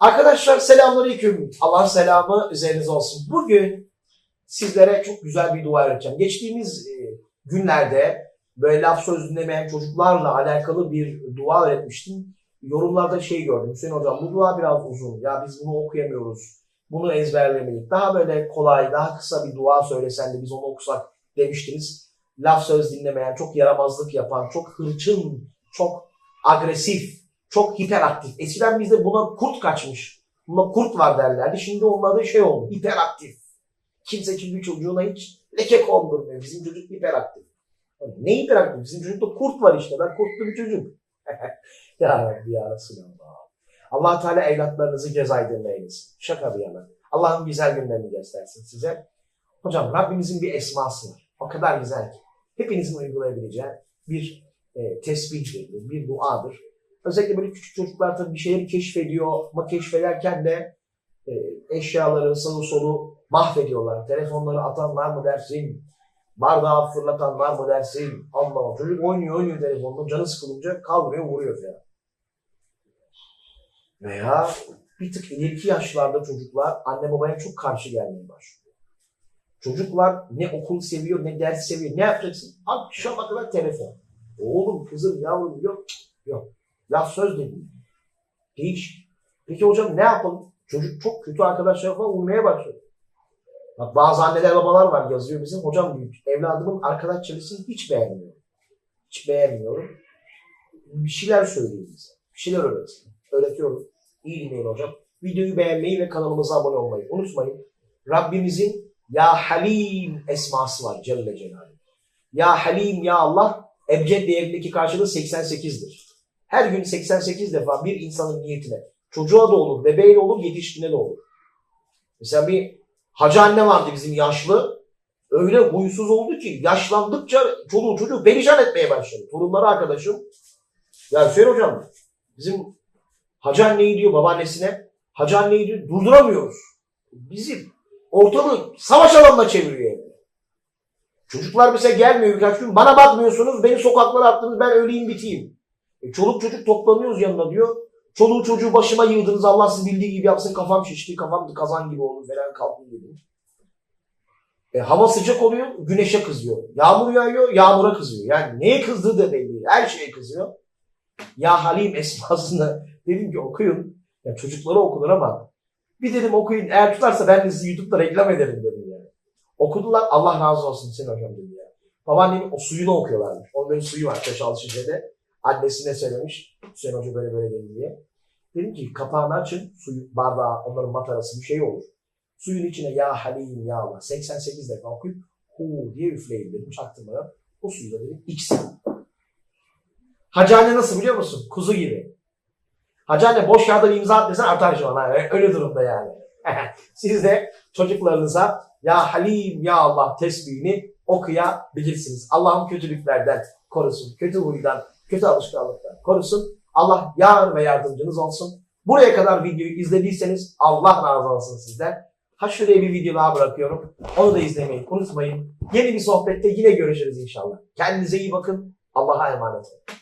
Arkadaşlar selamünaleyküm. Allah selamı üzerinize olsun. Bugün sizlere çok güzel bir dua öğreteceğim. Geçtiğimiz e, günlerde böyle laf söz dinlemeyen çocuklarla alakalı bir dua öğretmiştim. Yorumlarda şey gördüm. Hüseyin hocam bu dua biraz uzun. Ya biz bunu okuyamıyoruz. Bunu ezberlemeyiz. Daha böyle kolay, daha kısa bir dua söylesen de biz onu okusak demiştiniz. Laf söz dinlemeyen, çok yaramazlık yapan, çok hırçın, çok agresif, çok hiperaktif. Eskiden bizde buna kurt kaçmış. Buna kurt var derlerdi. Şimdi adı şey oldu. Hiperaktif. Kimse çünkü çocuğuna hiç leke kondurmuyor. Bizim çocuk hiperaktif. Ne hiperaktif? Bizim çocukta kurt var işte. Ben kurtlu bir çocuk. ya Rabbi ya Resulallah. allah Teala evlatlarınızı cezaydırma eylesin. Şaka bir yana. Allah'ın güzel günlerini göstersin size. Hocam Rabbimizin bir esması var. O kadar güzel ki. Hepinizin uygulayabileceği bir e, tesbihdir, bir duadır. Özellikle böyle küçük çocuklar tabii bir şeyleri keşfediyor ama keşfederken de e, eşyaları sağı solu mahvediyorlar. Telefonları atan var mı dersin? Bardağı fırlatan var mı dersin? Allah Allah. Çocuk oynuyor oynuyor telefonda canı sıkılınca kaldırıyor vuruyor falan. Veya bir tık ileriki yaşlarda çocuklar anne babaya çok karşı gelmeye başlıyor. Çocuklar ne okul seviyor ne ders seviyor. Ne yapacaksın? Akşama kadar telefon. Oğlum kızım yavrum yok. Yok. Laf söz de değil. Değiş. Peki hocam ne yapalım? Çocuk çok kötü arkadaşlar falan uymaya başladı. Bak bazı anneler babalar var yazıyor bizim. Hocam diyor evladımın arkadaş çevresini hiç beğenmiyorum. Hiç beğenmiyorum. Bir şeyler söyleyin bize. Bir şeyler öğretin. Öğretiyorum. İyi dinleyin hocam. Videoyu beğenmeyi ve kanalımıza abone olmayı unutmayın. Rabbimizin Ya Halim esması var Celle Celaluhu. Ya Halim Ya Allah ebced değerindeki karşılığı 88'dir. Her gün 88 defa bir insanın niyetine çocuğa da olur, bebeğe de olur, yetişkine de olur. Mesela bir hacı anne vardı bizim yaşlı. Öyle huysuz oldu ki yaşlandıkça çoluğu çocuğu perişan etmeye başladı. Torunları arkadaşım. Ya Hüseyin hocam bizim hacı anneyi diyor babaannesine hacı anneyi diyor durduramıyoruz. Bizim ortalığı savaş alanına çeviriyor evde. Çocuklar mesela gelmiyor birkaç gün. Bana bakmıyorsunuz, beni sokaklara attınız, ben öleyim biteyim. E, çoluk çocuk toplanıyoruz yanına diyor. Çoluğu çocuğu başıma yığdınız. Allah siz bildiği gibi yapsın. Kafam şişti. Kafam kazan gibi oldu falan kalktım dedim. E, hava sıcak oluyor. Güneşe kızıyor. Yağmur yağıyor. Yağmura kızıyor. Yani neye kızdığı da belli. Her şeye kızıyor. Ya Halim esmasını dedim ki okuyun. Ya çocuklara okunur ama bir dedim okuyun. Eğer tutarsa ben de sizi YouTube'da reklam ederim dedim yani. Okudular. Allah razı olsun senin hocam dedi ya. Babaannemin o suyunu okuyorlarmış. Böyle suyu var. Taş Alçıca'da. Annesine söylemiş. Hüseyin Hoca böyle böyle dedi diye. Dedim ki kapağını açın. Suyu, bardağı, onların matarası bir şey olur. Suyun içine ya halim ya Allah 88 defa okuyup hu diye üfleyin dedim. Çaktırmadan. O suyu da dedim içsin. Hacı anne nasıl biliyor musun? Kuzu gibi. Hacı anne boş kağıda bir imza at desen şu an. Öyle durumda yani. Siz de çocuklarınıza ya halim ya Allah tesbihini okuyabilirsiniz. Allah'ım kötülüklerden korusun. Kötü huydan, kötü alışkanlıktan korusun. Allah yar ve yardımcınız olsun. Buraya kadar videoyu izlediyseniz Allah razı olsun sizden. Ha şuraya bir video daha bırakıyorum. Onu da izlemeyi unutmayın. Yeni bir sohbette yine görüşürüz inşallah. Kendinize iyi bakın. Allah'a emanet olun.